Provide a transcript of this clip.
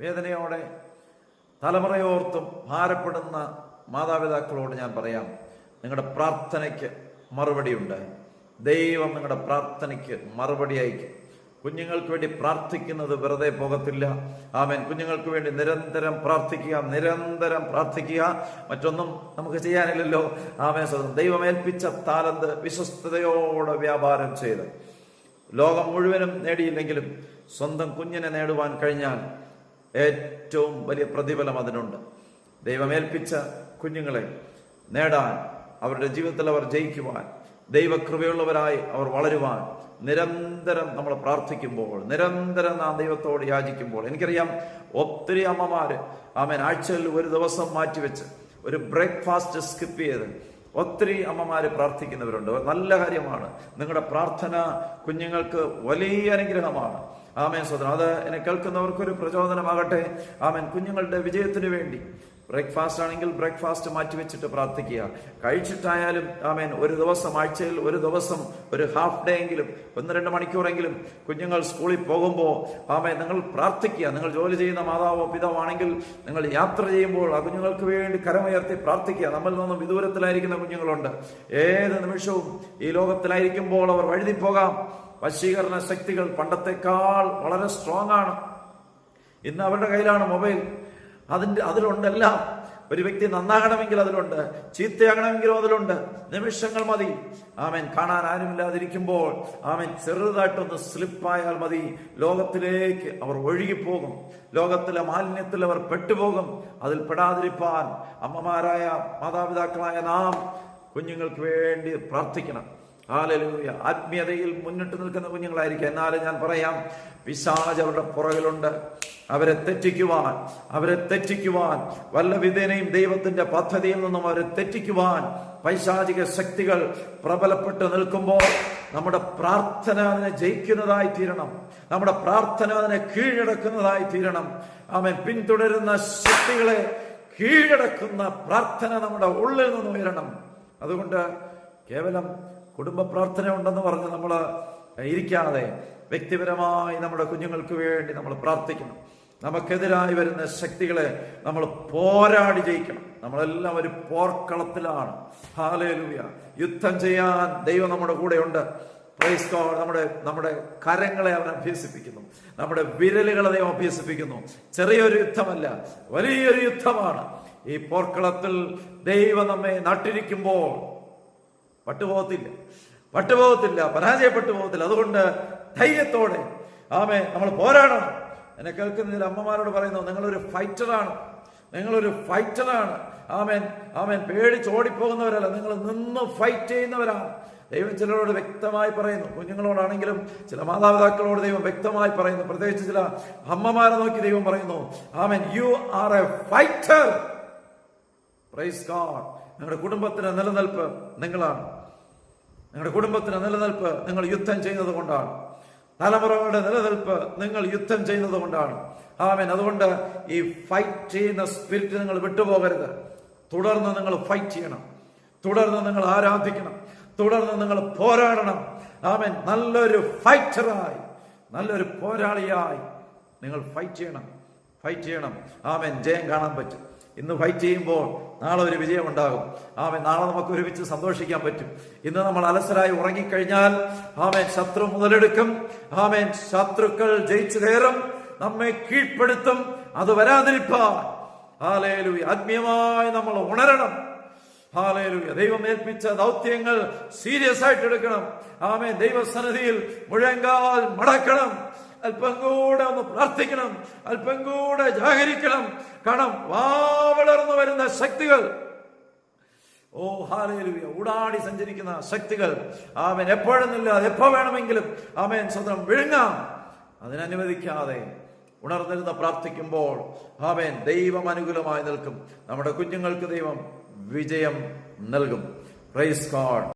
വേദനയോടെ തലമുറയോർത്തും ഭാരപ്പെടുന്ന മാതാപിതാക്കളോട് ഞാൻ പറയാം നിങ്ങളുടെ പ്രാർത്ഥനയ്ക്ക് മറുപടിയുണ്ട്. ദൈവം നിങ്ങളുടെ പ്രാർത്ഥനയ്ക്ക് മറുപടി അയക്കും. കുഞ്ഞുങ്ങൾക്ക് വേണ്ടി പ്രാർത്ഥിക്കുന്നത് വെറുതെ പോകത്തില്ല. ആമേൻ. കുഞ്ഞുങ്ങൾക്ക് വേണ്ടി നിരന്തരം പ്രാർത്ഥിക്കുക നിരന്തരം പ്രാർത്ഥിക്കുക. മറ്റൊന്നും നമുക്ക് ചെയ്യാനില്ലല്ലോ. ആമേൻ. സ്വന്തം ദൈവമേൽപ്പിച്ച താലന്ത് വിശ്വസ്തയോടെ വ്യാപാരം ചെയ്ത് ലോകം മുഴുവനും നേടിയില്ലെങ്കിലും സ്വന്തം കുഞ്ഞിനെ നേടുവാൻ കഴിഞ്ഞാൽ ഏറ്റവും വലിയ പ്രതിഫലം അതിനുണ്ട്. ദൈവമേൽപ്പിച്ച കുഞ്ഞുങ്ങളെ നേടാൻ അവരുടെ ജീവിതത്തിൽ അവർ ജയിക്കുവാൻ ദൈവകൃപയുള്ളവരായി അവർ വളരുവാൻ നിരന്തരം നമ്മൾ പ്രാർത്ഥിക്കുമ്പോൾ നിരന്തരം നാം ദൈവത്തോട് യാചിക്കുമ്പോൾ എനിക്കറിയാം ഒത്തിരി അമ്മമാർ ആമേൻ ആഴ്ചയിൽ ഒരു ദിവസം മാറ്റിവെച്ച് ഒരു ബ്രേക്ക്ഫാസ്റ്റ് സ്കിപ്പ് ചെയ്ത് ഒത്തിരി അമ്മമാർ പ്രാർത്ഥിക്കുന്നവരുണ്ട്. നല്ല കാര്യമാണ്. നിങ്ങളുടെ പ്രാർത്ഥന കുഞ്ഞുങ്ങൾക്ക് വലിയ അനുഗ്രഹമാണ്. ആമേൻ സ്വതന്ത്രം അത് എന്നെ കേൾക്കുന്നവർക്കൊരു പ്രചോദനമാകട്ടെ. ആമേൻ. കുഞ്ഞുങ്ങളുടെ വിജയത്തിന് വേണ്ടി. ബ്രേക്ക്ഫാസ്റ്റ് ആണെങ്കിൽ ബ്രേക്ക്ഫാസ്റ്റ് മാറ്റി വെച്ചിട്ട് പ്രാർത്ഥിക്കുക. കഴിച്ചിട്ടായാലും ആമേൻ ഒരു ദിവസം ആഴ്ചയിൽ ഒരു ദിവസം ഒരു ഹാഫ് ഡേ എങ്കിലും ഒന്ന് രണ്ട് മണിക്കൂറെങ്കിലും കുഞ്ഞുങ്ങൾ സ്കൂളിൽ പോകുമ്പോൾ ആമേൻ നിങ്ങൾ പ്രാർത്ഥിക്കുക. നിങ്ങൾ ജോലി ചെയ്യുന്ന മാതാവോ പിതാവോ ആണെങ്കിൽ നിങ്ങൾ യാത്ര ചെയ്യുമ്പോൾ ആ കുഞ്ഞുങ്ങൾക്ക് വേണ്ടി കരമുയർത്തി പ്രാർത്ഥിക്കുക. നമ്മൾ നിന്നും വിദൂരത്തിലായിരിക്കുന്ന കുഞ്ഞുങ്ങളുണ്ട്. ഏത് നിമിഷവും ഈ ലോകത്തിലായിരിക്കുമ്പോൾ അവർ വഴുതിപ്പോകാം. വശീകരണ ശക്തികൾ പണ്ടത്തെക്കാൾ വളരെ സ്ട്രോങ് ആണ്. ഇന്ന് അവരുടെ കയ്യിലാണ് മൊബൈൽ അതിന്റെ അതിലുണ്ടെല്ലാം ഒരു വ്യക്തി നന്നാകണമെങ്കിൽ അതിലുണ്ട് ചീത്തയാകണമെങ്കിലും അതിലുണ്ട്. നിമിഷങ്ങൾ മതി. ആമൻ. കാണാൻ ആരുമില്ലാതിരിക്കുമ്പോൾ ആമൻ. ചെറുതായിട്ടൊന്ന് സ്ലിപ്പായാൽ മതി. ലോകത്തിലേക്ക് അവർ ഒഴുകിപ്പോകും. ലോകത്തിലെ മാലിന്യത്തിൽ അവർ പെട്ടുപോകും. അതിൽ പെടാതിരിപ്പാൻ അമ്മമാരായ മാതാപിതാക്കളായ നാം കുഞ്ഞുങ്ങൾക്ക് വേണ്ടി പ്രാർത്ഥിക്കണം. ഹാലലൂയ. ആത്മീയതയിൽ മുന്നിട്ട് നിൽക്കുന്ന കുഞ്ഞുങ്ങളായിരിക്കും. എന്നാലും ഞാൻ പറയാം പിശാജ് അവരുടെ പുറകിലുണ്ട്. അവരെ തെറ്റിക്കുവാൻ അവരെ തെറ്റിക്കുവാൻ വല്ല വിധേനയും ദൈവത്തിന്റെ പദ്ധതിയിൽ നിന്നും അവരെ തെറ്റിക്കുവാൻ പൈശാചിക ശക്തികൾ പ്രബലപ്പെട്ട് നിൽക്കുമ്പോൾ നമ്മുടെ പ്രാർത്ഥന അതിനെ ജയിക്കുന്നതായി തീരണം. നമ്മുടെ പ്രാർത്ഥന അതിനെ കീഴടക്കുന്നതായി തീരണം. അവൻ പിന്തുടരുന്ന ശക്തികളെ കീഴടക്കുന്ന പ്രാർത്ഥന നമ്മുടെ ഉള്ളിൽ നിന്ന് ഉയരണം. അതുകൊണ്ട് കേവലം കുടുംബ പ്രാർത്ഥന ഉണ്ടെന്ന് പറഞ്ഞ് നമ്മൾ ഇരിക്കാതെ വ്യക്തിപരമായി നമ്മുടെ കുഞ്ഞുങ്ങൾക്ക് വേണ്ടി നമ്മൾ പ്രാർത്ഥിക്കണം. നമുക്കെതിരായി വരുന്ന ശക്തികളെ നമ്മൾ പോരാടി ജയിക്കണം. നമ്മളെല്ലാം ഒരു പോർക്കളത്തിലാണ്. ഹാലേലൂയ. യുദ്ധം ചെയ്യാൻ ദൈവം നമ്മുടെ കൂടെയുണ്ട്. പ്രൈസ് ഗോഡ് നമ്മുടെ നമ്മുടെ കരങ്ങളെ അവൻ അഭ്യസിപ്പിക്കുന്നു. നമ്മുടെ വിരലുകളെ ദൈവം അഭ്യസിപ്പിക്കുന്നു. ചെറിയൊരു യുദ്ധമല്ല വലിയൊരു യുദ്ധമാണ്. ഈ പോർക്കളത്തിൽ ദൈവം നമ്മെ നട്ടിരിക്കുമ്പോൾ പട്ടുപോകത്തില്ല. പട്ടുപോകത്തില്ല. പരാജയപ്പെട്ടു പോകത്തില്ല അതുകൊണ്ട് ധൈര്യത്തോടെ ആമേ നമ്മൾ പോരാടണം. എന്നെ കേൾക്കുന്നതിൽ അമ്മമാരോട് പറയുന്നു നിങ്ങളൊരു ഫൈറ്ററാണ്. നിങ്ങളൊരു ഫൈറ്ററാണ്. ആമേൻ ആമേൻ. പേടിച്ചോടിപ്പോകുന്നവരല്ല നിങ്ങൾ നിന്ന് ഫൈറ്റ് ചെയ്യുന്നവരാണ്. ദൈവം ചിലരോട് വ്യക്തമായി പറയുന്നു. കുഞ്ഞുങ്ങളോടാണെങ്കിലും ചില മാതാപിതാക്കളോട് ദൈവം വ്യക്തമായി പറയുന്നു. പ്രത്യേകിച്ച് ചില അമ്മമാരെ നോക്കി ദൈവം പറയുന്നു amen you are a fighter praise God നിങ്ങളുടെ കുടുംബത്തിന് നിലനിൽപ്പ് നിങ്ങളാണ്. നിങ്ങളുടെ കുടുംബത്തിന് നിലനിൽപ്പ് നിങ്ങൾ യുദ്ധം ചെയ്യുന്നത് കൊണ്ടാണ്. തലമുറകളുടെ നിലനിൽപ്പ് നിങ്ങൾ യുദ്ധം ചെയ്യുന്നത് കൊണ്ടാണ്. ആമേൻ. അതുകൊണ്ട് ഈ ഫൈറ്റ് ചെയ്യുന്ന സ്പിരിറ്റ് നിങ്ങൾ വിട്ടുപോകരുത്. തുടർന്ന് നിങ്ങൾ ഫൈറ്റ് ചെയ്യണം. തുടർന്ന് നിങ്ങൾ ആരാധിക്കണം. തുടർന്ന് നിങ്ങൾ പോരാടണം. ആമേൻ. നല്ലൊരു ഫൈറ്ററായി നല്ലൊരു പോരാളിയായി നിങ്ങൾ ഫൈറ്റ് ചെയ്യണം. ഫൈറ്റ് ചെയ്യണം. ആമേൻ. ജയം കാണാൻ പറ്റും. ഇന്ന് ഫൈറ്റ് ചെയ്യുമ്പോൾ നാളെ ഒരു വിജയമുണ്ടാകും. ആമേൻ നാളെ നമുക്ക് ഒരുമിച്ച് സന്തോഷിക്കാൻ പറ്റും. ഇന്ന് നമ്മൾ അലസരായി ഉറങ്ങിക്കഴിഞ്ഞാൽ ആമേൻ ശത്രു മുതലെടുക്കും. ആമേൻ ശത്രുക്കൾ ജയിച്ചു കയറും. നമ്മെ കീഴ്പ്പെടുത്തും. അത് വരാതിരിപ്പാൻ. ഹാലേലു ആത്മീയമായി നമ്മൾ ഉണരണം. ഹാലേലൂയ. ദൈവം ഏൽപ്പിച്ച ദൗത്യങ്ങൾ സീരിയസ് ആയിട്ട് എടുക്കണം. ആമേ ദൈവസന്നിധിയിൽ മുഴങ്കാൽ മടക്കണം. അല്പം കൂടെ ഒന്ന് പ്രാർത്ഥിക്കണം അല്പം കൂടെ ജാഗരിക്കണം. കാരണം വാവളർന്നു വരുന്ന ശക്തികൾ. ഓ ഹാലേലുയ ഊടാടി സഞ്ചരിക്കുന്ന ശക്തികൾ. ആമേൻ എപ്പോഴും അത് എപ്പോ വേണമെങ്കിലും ആമേൻ സ്വന്തം വിഴുങ്ങാം. അതിനനുവദിക്കാതെ ഉണർന്നിരുന്ന് പ്രാർത്ഥിക്കുമ്പോൾ ആമേൻ ദൈവം അനുകൂലമായി നിൽക്കും. നമ്മുടെ കുഞ്ഞുങ്ങൾക്ക് ദൈവം വിജയം നൽകും. Praise God